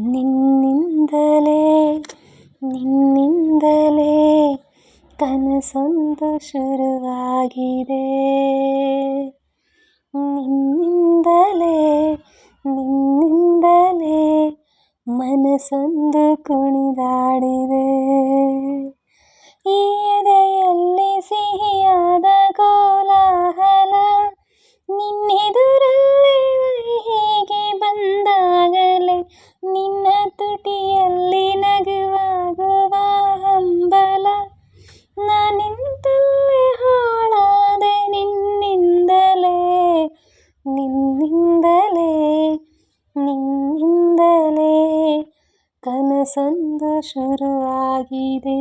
ನಿನ್ನಿಂದಲೇ ನಿನ್ನಿಂದಲೇ ಕನಸೊಂದು ಶುರುವಾಗಿದೆ ನಿನ್ನಿಂದಲೇ ನಿನ್ನಿಂದಲೇ ಮನಸ್ಸೊಂದು ಕುಣಿದಾಡಿದೆ ಈ ನಿನ್ನಿಂದಲೇ ನಿನ್ನಿಂದಲೇ ಕನಸೊಂದು ಶುರುವಾಗಿದೆ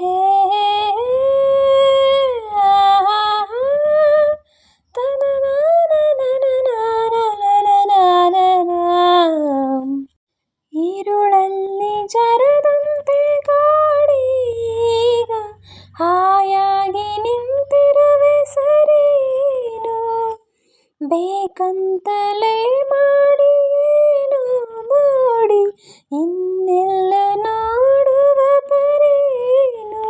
ಹೇ ಬೇಕಂತಲೇ ಮಾಡಿ ಏನು ಮಾಡಿ ಇನ್ನೆಲ್ಲ ನೋಡುವ ಪರೇನು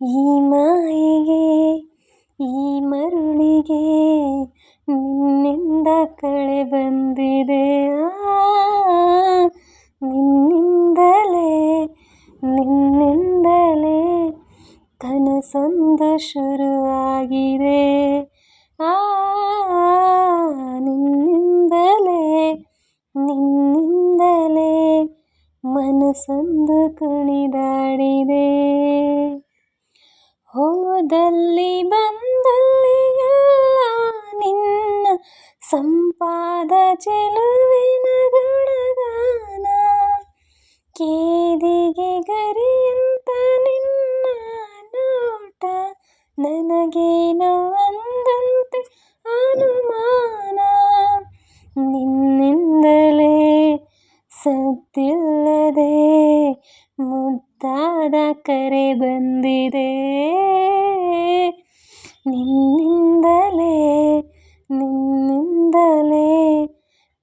ಈ ಮಾಯಿಗೆ ಈ ಮರುಳಿಗೆ ನಿನ್ನಿಂದ ಕಳೆ ಬಂದಿದೆ ನಿನ್ನಿಂದಲೇ ನಿನ್ನಿಂದಲೇ ಕನಸೊಂದು ಶುರುವಾಗಿದೆ ಮನಸ್ಸೊಂದು ಕುಣಿದಾಡಿದೆ. ಹೋದಲ್ಲಿ ಬಂದಲ್ಲಿ ಎಲ್ಲ ನಿನ್ನ ಸಂಪಾದ ಚೆಲುವಿನ ಗುಣಗಾನ ಕೇದಿಗೆ ಗರಿಯಂತ ನಿನ್ನ ನೋಟ ನನಗೇನೋ ಮುದ್ದಾದ ಕರೆ ಬಂದಿದೆ. ನಿನ್ನಿಂದಲೇ ನಿನ್ನಿಂದಲೇ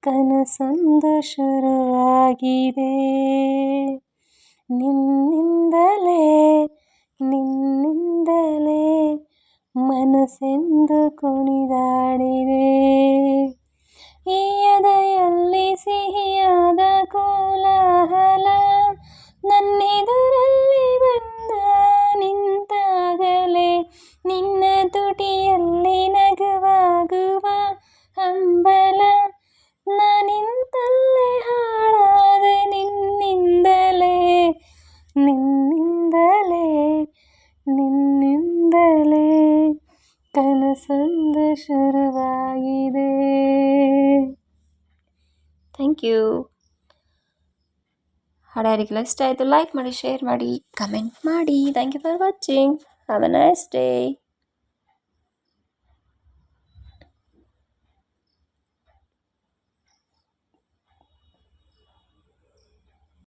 ಕನಸೊಂದು ಶುರುವಾಗಿದೆ. ನಿನ್ನಿಂದಲೇ ನಿನ್ನಿಂದಲೇ ಮನಸ್ಸೆಂದು ಕುಣಿದಾಡಿದೆ. ಈ ಎದೆಯಲ್ಲಿ ಸಿಹಿಯಾದ ಕೋಲಾಹಲ ಶುರುವಾಗಿದೆ ಥ್ಯಾಂಕ್ ಯು ಹಾಡು ಇಷ್ಟ ಆಯಿತು ಲೈಕ್ ಮಾಡಿ ಶೇರ್ ಮಾಡಿ ಕಮೆಂಟ್ ಮಾಡಿ. Thank you for watching have a nice day